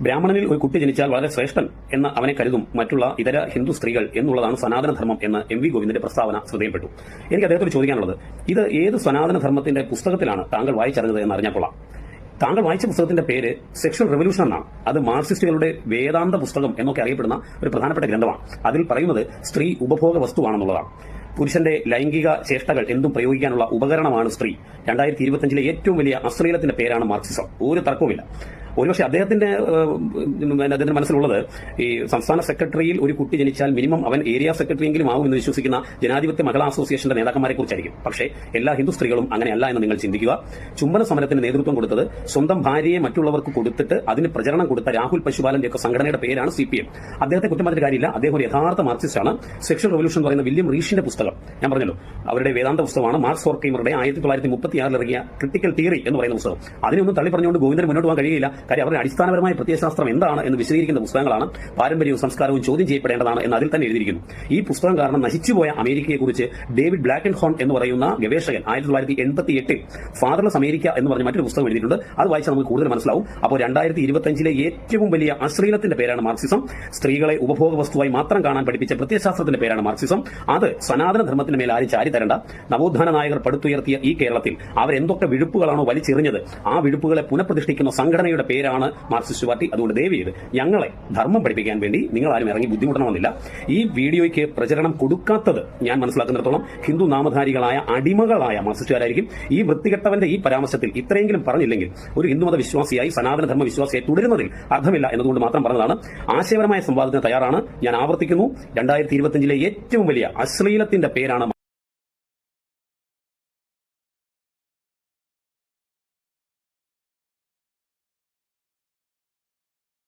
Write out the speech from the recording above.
ബ്രാഹ്മണനിൽ ഒരു കുട്ടി ജനിച്ചാൽ വളരെ ശ്രേഷ്ഠൻ എന്ന് അവനെ കരുതും മറ്റുള്ള ഇതര ഹിന്ദു സ്ത്രീകൾ എന്നുള്ളതാണ് സനാതനധർമ്മം എന്ന് എം വി ഗോവിന്ദന്റെ പ്രസ്താവന ശ്രദ്ധയിൽപ്പെട്ടു എനിക്ക് അദ്ദേഹത്തോട് ചോദിക്കാനുള്ളത് ഇത് ഏത് സനാതനധർമ്മത്തിന്റെ പുസ്തകത്തിലാണ് താങ്കൾ വായിച്ചറിഞ്ഞത് എന്ന് അറിഞ്ഞപ്പോഴാണ് താങ്കൾ വായിച്ച പുസ്തകത്തിന്റെ പേര് സെക്ഷൽ റെവല്യൂഷൻ എന്നാണ്. അത് മാർക്സിസ്റ്റുകളുടെ വേദാന്ത പുസ്തകം എന്നൊക്കെ അറിയപ്പെടുന്ന ഒരു പ്രധാനപ്പെട്ട ഗ്രന്ഥമാണ്. അതിൽ പറയുന്നത് സ്ത്രീ ഉപഭോഗ വസ്തുവാണെന്നുള്ളതാണ്. പുരുഷന്റെ ലൈംഗിക ചേഷ്ടകൾ എന്തും പ്രയോഗിക്കാനുള്ള ഉപകരണമാണ് സ്ത്രീ. രണ്ടായിരത്തി ഇരുപത്തിയഞ്ചിലെ ഏറ്റവും വലിയ അശ്ലീലത്തിന്റെ പേരാണ് മാർക്സിസം. ഒരു തർക്കവുമില്ല. ഒരുപക്ഷെ അദ്ദേഹത്തിന്റെ അദ്ദേഹത്തിന്റെ മനസ്സിലുള്ളത് ഈ സംസ്ഥാന സെക്രട്ടറിയിൽ ഒരു കുട്ടി ജനിച്ചാൽ മിനിമം അവൻ ഏരിയ സെക്രട്ടറിയെങ്കിലും ആവും എന്ന് വിശ്വസിക്കുന്ന ജനാധിപത്യ മഹിളാ അസോസിയേഷന്റെ നേതാക്കന്മാരെ കുറിച്ചായിരിക്കും പക്ഷേ എല്ലാ ഹിന്ദു സ്ത്രീകളും അങ്ങനെയല്ല എന്ന് നിങ്ങൾ ചിന്തിക്കുക. ചുംബന സമരത്തിന് നേതൃത്വം കൊടുത്തത് സ്വന്തം ഭാര്യയെ മറ്റുള്ളവർക്ക് കൊടുത്തിട്ട് അതിന് പ്രചരണം കൊടുത്ത രാഹുൽ പശുപാലന്റെ ഒക്കെ സംഘടനയുടെ പേരാണ് സി പി എം. അദ്ദേഹത്തെ കുറ്റം കാര്യമില്ല. അദ്ദേഹം ഒരു യഥാർത്ഥ മാർക്സിസ്റ്റാണ്. സെക്ഷൽ റവല്യൂഷൻ പറയുന്ന വില്യം റീഷിന്റെ പുസ്തകം. ഞാൻ പറഞ്ഞല്ലോ അവരുടെ വേദാന്ത പുസ്തകമാണ് മാർക്സ് ഫോർക്കൈമറുടെ ആയിരത്തി തൊള്ളായിരത്തി മുപ്പത്തിയാറിൽ ഇറങ്ങിയ ക്രിട്ടിക്കൽ തിയറി എന്ന് പറയുന്ന പുസ്തകം. അതിനൊന്നും തള്ളി പറഞ്ഞുകൊണ്ട് ഗോവിന്ദൻ മുന്നോട്ട് പോകാൻ കഴിയില്ല കാര്യം അവരുടെ അടിസ്ഥാനപരമായ പ്രത്യയശാസ്ത്രം എന്താണ് എന്ന് വിശദീകരിക്കുന്ന പുസ്തകങ്ങളാണ് പാരമ്പര്യവും സംസ്കാരവും ചോദ്യം ചെയ്യപ്പെടേണ്ടതാണ് എന്ന് അതിൽ തന്നെ എഴുതിയിരിക്കുന്നു. ഈ പുസ്തകം കാരണം നശിച്ചുപോയ അമേരിക്കയെക്കുറിച്ച് ഡേവിഡ് ബ്ലാക്ക് ആൻഡ് ഹോൺ എന്ന് പറയുന്ന ഗവേഷകൻ ആയിരത്തി തൊള്ളായിരത്തി എൺപത്തി എട്ടിൽ ഫാദർലെസ് അമേരിക്ക എന്ന് പറഞ്ഞ മറ്റൊരു പുസ്തകം എഴുതിയിട്ടുണ്ട്. അത് വായിച്ചാൽ നമുക്ക് കൂടുതൽ മനസ്സിലാവും. അപ്പോൾ രണ്ടായിരത്തി ഇരുപത്തഞ്ചിലെ ഏറ്റവും വലിയ അശ്ലീലത്തിന്റെ പേരാണ് മാർക്സിസം. സ്ത്രീകളെ ഉപഭോഗ വസ്തുവായി മാത്രം കാണാൻ പഠിപ്പിച്ച പ്രത്യയശാസ്ത്രത്തിന്റെ പേരാണ് മാർക്സിസം. അത് സനാതന ധർമ്മത്തിന് മേൽ ആരും ചാരി തരണ്ട. നവോത്ഥാന നായകർ പടുത്തുയർത്തിയ ഈ കേരളത്തിൽ അവരെന്തൊക്കെ വിഴുപ്പുകളാണോ വലിച്ചെറിഞ്ഞത്? ആ വിഴുപ്പുകളെ പുനഃപ്രതിഷ്ഠിക്കുന്ന സംഘടനയുടെ പേരാണ് മാർക്സിസ്റ്റ് പാർട്ടി. അതുകൊണ്ട് ദയവ് ചെയ്ത് ഞങ്ങളെ ധർമ്മം പഠിപ്പിക്കാൻ വേണ്ടി നിങ്ങൾ ആരും ഇറങ്ങി ബുദ്ധിമുട്ടണമെന്നില്ല. ഈ വീഡിയോയ്ക്ക് പ്രചരണം കൊടുക്കാത്തത് ഞാൻ മനസ്സിലാക്കുന്നിടത്തോളം ഹിന്ദു നാമധാരികളായ അടിമകളായ മാർക്സിസ്റ്റുകാരായിരിക്കും. ഈ വൃത്തികെട്ടവന്റെ ഈ പരാമർശത്തിൽ ഇത്രയെങ്കിലും പറഞ്ഞില്ലെങ്കിൽ ഒരു ഹിന്ദുമത വിശ്വാസിയായി സനാതന ധർമ്മ വിശ്വാസിയായി തുടരുന്നതിൽ അർത്ഥമില്ല എന്നതുകൊണ്ട് മാത്രം പറഞ്ഞതാണ്. ആശയപരമായ സംവാദത്തിന് തയ്യാറാണ്. ഞാൻ ആവർത്തിക്കുന്നു. രണ്ടായിരത്തി ഇരുപത്തിയഞ്ചിലെ ഏറ്റവും വലിയ അശ്ലീലത്തിന്റെ പേരാണ്